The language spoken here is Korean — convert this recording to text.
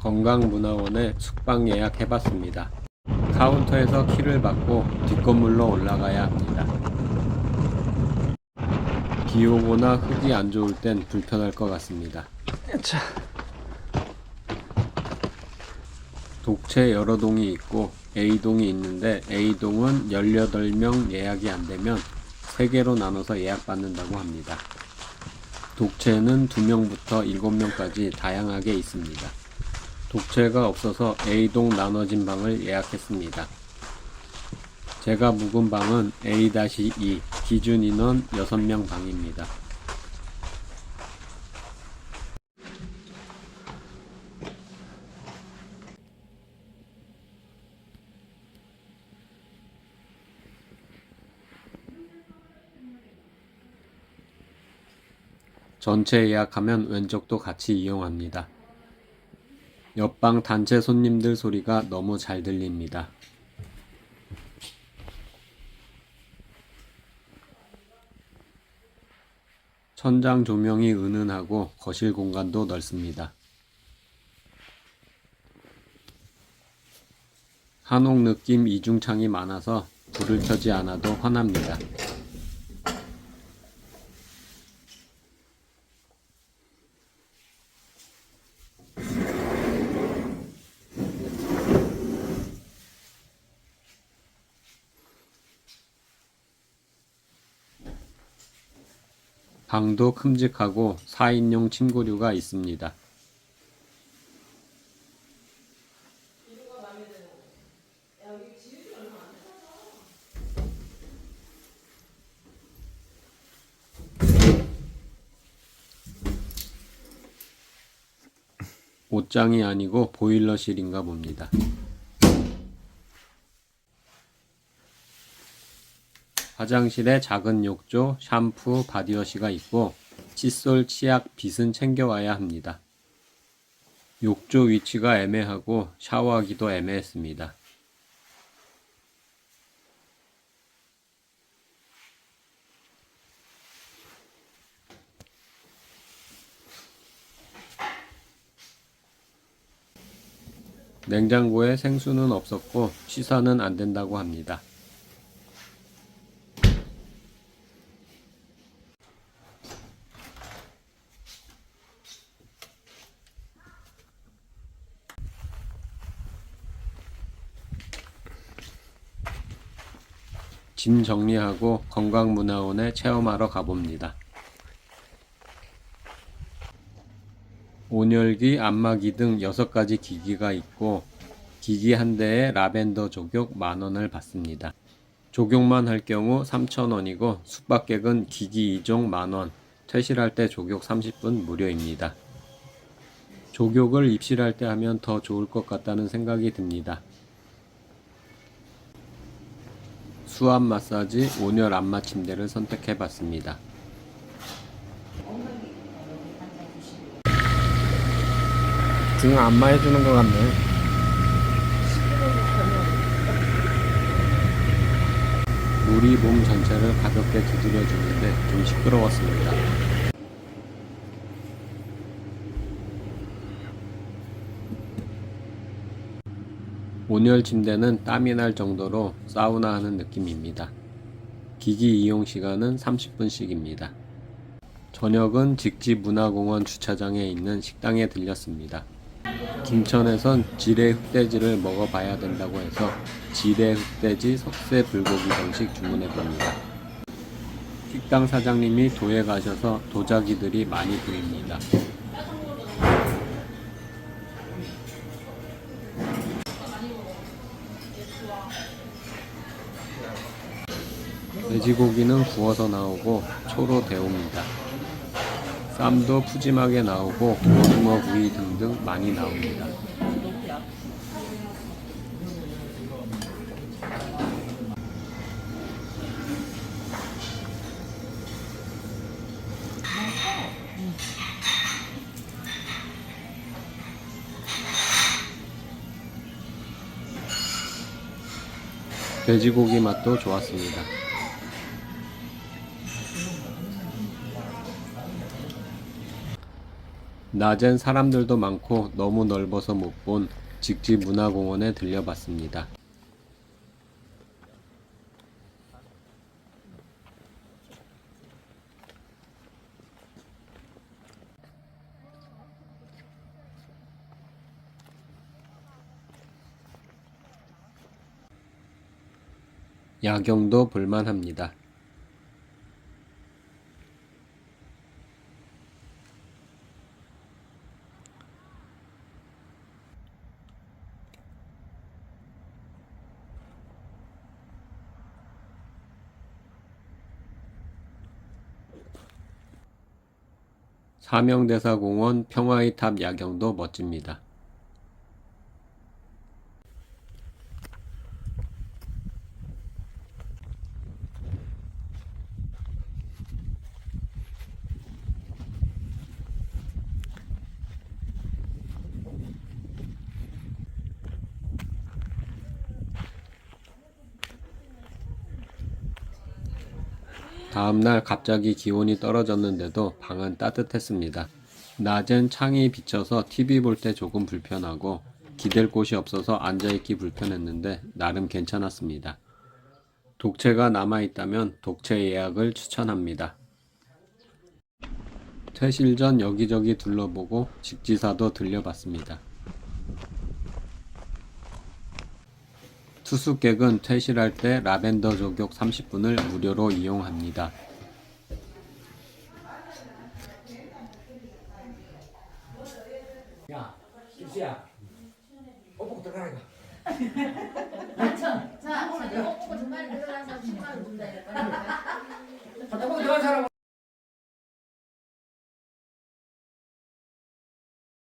건강문화원에 숙박 예약해봤습니다. 카운터에서 키를 받고 뒷건물로 올라가야 합니다. 비 오거나 흙이 안 좋을 땐 불편할 것 같습니다. 자, 독채 여러 동이 있고 A동이 있는데 A동은 18명 예약이 안 되면 3개로 나눠서 예약받는다고 합니다. 독채는 2명부터 7명까지 다양하게 있습니다. 독채가 없어서 A동 나눠진 방을 예약했습니다. 제가 묵은 방은 A-2 기준 인원 6명 방입니다. 전체 예약하면 왼쪽도 같이 이용합니다. 옆방 단체 손님들 소리가 너무 잘 들립니다. 천장 조명이 은은하고 거실 공간도 넓습니다. 한옥 느낌 이중창이 많아서 불을 켜지 않아도 환합니다. 방도 큼직하고 4인용 침구류가 있습니다. 옷장이 아니고 보일러실인가 봅니다. 화장실에 작은 욕조, 샴푸, 바디워시가 있고 칫솔, 치약, 빗은 챙겨와야 합니다. 욕조 위치가 애매하고 샤워하기도 애매했습니다. 냉장고에 생수는 없었고 취사는 안 된다고 합니다. 짐 정리하고 건강문화원에 체험하러 가봅니다. 온열기, 안마기 등 6가지 기기가 있고 기기 한 대에 라벤더 족욕 만원을 받습니다. 족욕만 할 경우 3,000원이고 숙박객은 기기 2종 만원, 퇴실할 때 족욕 30분 무료입니다. 족욕을 입실할 때 하면 더 좋을 것 같다는 생각이 듭니다. 수압 마사지 온열 안마 침대를 선택해 봤습니다. 등 안마해 주는 것 같네. 물이 몸 전체를 가볍게 두드려 주는데 좀 시끄러웠습니다. 온열 침대는 땀이 날 정도로 사우나 하는 느낌입니다. 기기 이용 시간은 30분씩입니다. 저녁은 직지 문화공원 주차장에 있는 식당에 들렸습니다. 김천에선 지뢰 흑돼지를 먹어봐야 된다고 해서 지뢰 흑돼지 석쇠 불고기 정식 주문해 봅니다. 식당 사장님이 도에 가셔서 도자기들이 많이 보입니다. 돼지고기는 구워서 나오고 초로 데웁니다. 쌈도 푸짐하게 나오고 오징어 구이 등등 많이 나옵니다. 돼지고기 맛도 좋았습니다. 낮엔 사람들도 많고 너무 넓어서 못 본 직지 문화공원에 들려봤습니다. 야경도 볼만합니다. 사명대사공원 평화의 탑 야경도 멋집니다. 다음날 갑자기 기온이 떨어졌는데도 방은 따뜻했습니다. 낮엔 창이 비쳐서 TV 볼 때 조금 불편하고 기댈 곳이 없어서 앉아있기 불편했는데 나름 괜찮았습니다. 독채가 남아있다면 독채 예약을 추천합니다. 퇴실 전 여기저기 둘러보고 직지사도 들려봤습니다. 투숙객은 퇴실할 때 라벤더 조격 30분을 무료로 이용합니다. 야, 김수야. 어복 들어가라. 자, 오늘 내가 중간에 들어가서 신발을 준다 이랬거든.